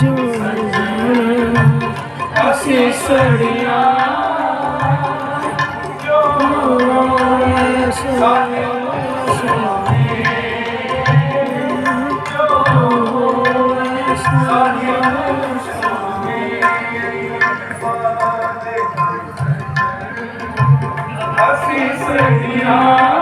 ਜੋ ਜਾਣਾ ਅਸੀਂ ਸੜੀਆਂ ਅਸੀਂ ਸੜੀਆਂ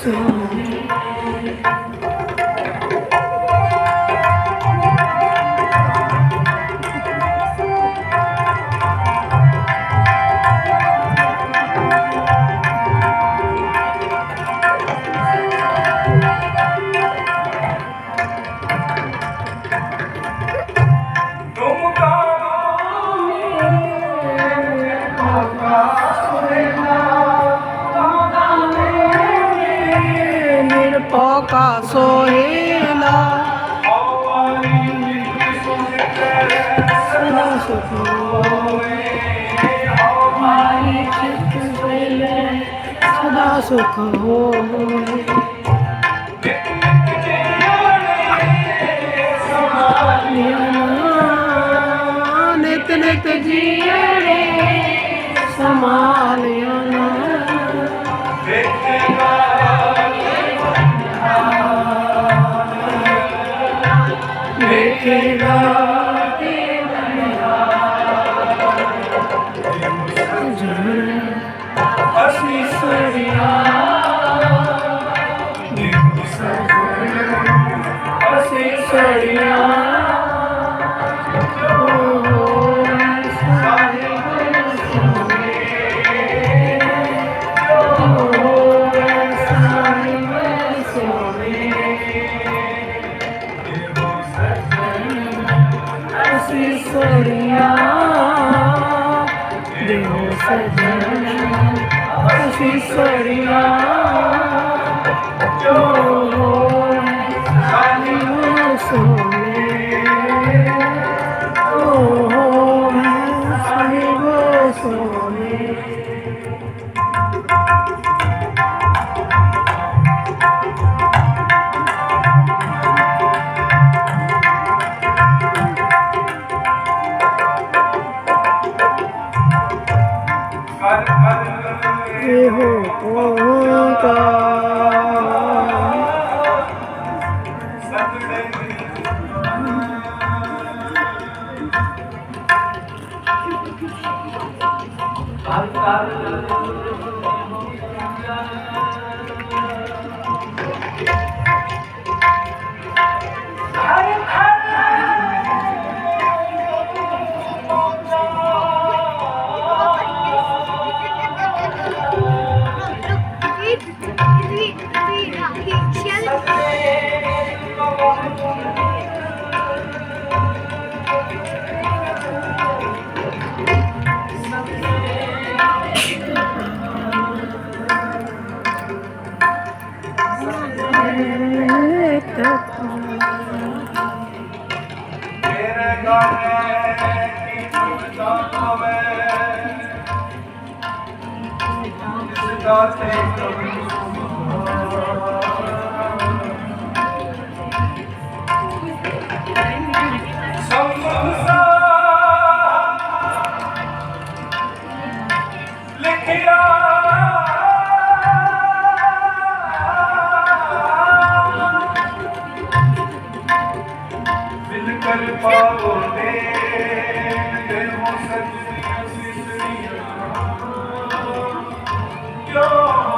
ਅਸੀਂ ਸੋੜੀਆਂ ਨਿਰਭਉ ਕਾ ਸੋਹਿਲਾ ਸਦਾ ਸੁਖ ਹੋਏ ਚਿਤ ਵੇਲੇ ਸਦਾ ਸੁਖ ਸੜੀਆਂ ਦਿਓ ਸਜਣਾ ਅਸੀਂ ਸੜੀਆਂ ਕਰ ਕੇ ਹੋ ਓੰਕਾਰ। ਤੇਰੇ ਗਾਣੇ ਕੀ ਤੁਮਦਾ ਹੋਵੇ ਜਿਸ ਦਾ ਤੇ ਸੰਸਾ ਮਿਲ ਕਰ ਪਾਵੋ ਦੇ ਤੇ ਹੋ ਸੱਚ ਸਿਸਰੀਆਂ ਕਿਉਂ?